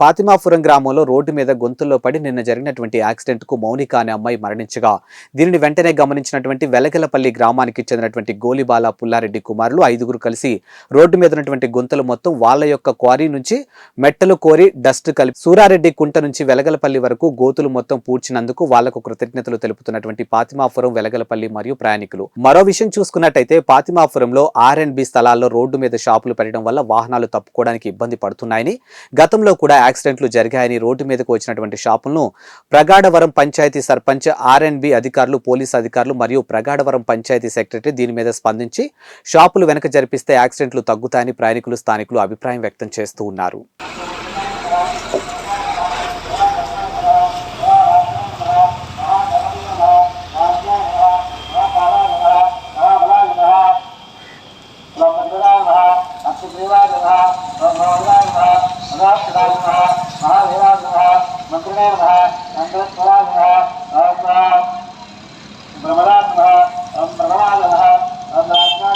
పాతిమాపురం గ్రామంలో రోడ్డు మీద గొంతుల్లో పడి నిన్న జరిగినటువంటి యాక్సిడెంట్కు మౌనిక అనే అమ్మాయి మరణించగా దీనిని వెంటనే గమనించినటువంటి వెలగలపల్లి గ్రామానికి చెందినటువంటి గోలిబాల పుల్లారెడ్డి కుమారులు ఐదుగురు కలిసి రోడ్డు మీద ఉన్నటువంటి గుంతలు మొత్తం వాళ్ళ యొక్క క్వారీ నుంచి మెట్టలు కోరి డస్ట్ కలిపి సూరారెడ్డి కుంట నుంచి వెలగలపల్లి వరకు గోతులు మొత్తం పూడ్చినందుకు వాళ్ళకు కృతజ్ఞతలు తెలుపుతున్నటువంటి పాతిమాపురం వెలగలపల్లి మరియు ప్రయాణికులు. మరో విషయం చూసుకున్నట్టయితే పాతిమాపురంలో ఆర్ అండ్ బి స్థలాల్లో రోడ్డు మీద షాపులు పెట్టడం వల్ల వాహనాలు తప్పుకోవడానికి ఇబ్బంది పడుతున్నాయని గతంలో కూడా యాక్సిడెంట్లు జరిగాయని రోడ్డు మీదకు వచ్చినటువంటి షాపులను ప్రగాఢవరం పంచాయతీ సర్పంచ్ ఆర్ బి అధికారులు పోలీస్ అధికారులు మరియు ప్రగాఢవరం పంచాయతీ సెక్రటరీ దీని మీద స్పందించి షాపులు వెనక జరిపిస్తే యాక్సిడెంట్లు తగ్గుతాయని ప్రయాణికులు స్థానికులు అభిప్రాయం వ్యక్తం చేస్తూ ఉన్నారు. బ్రహ్మరాత్మ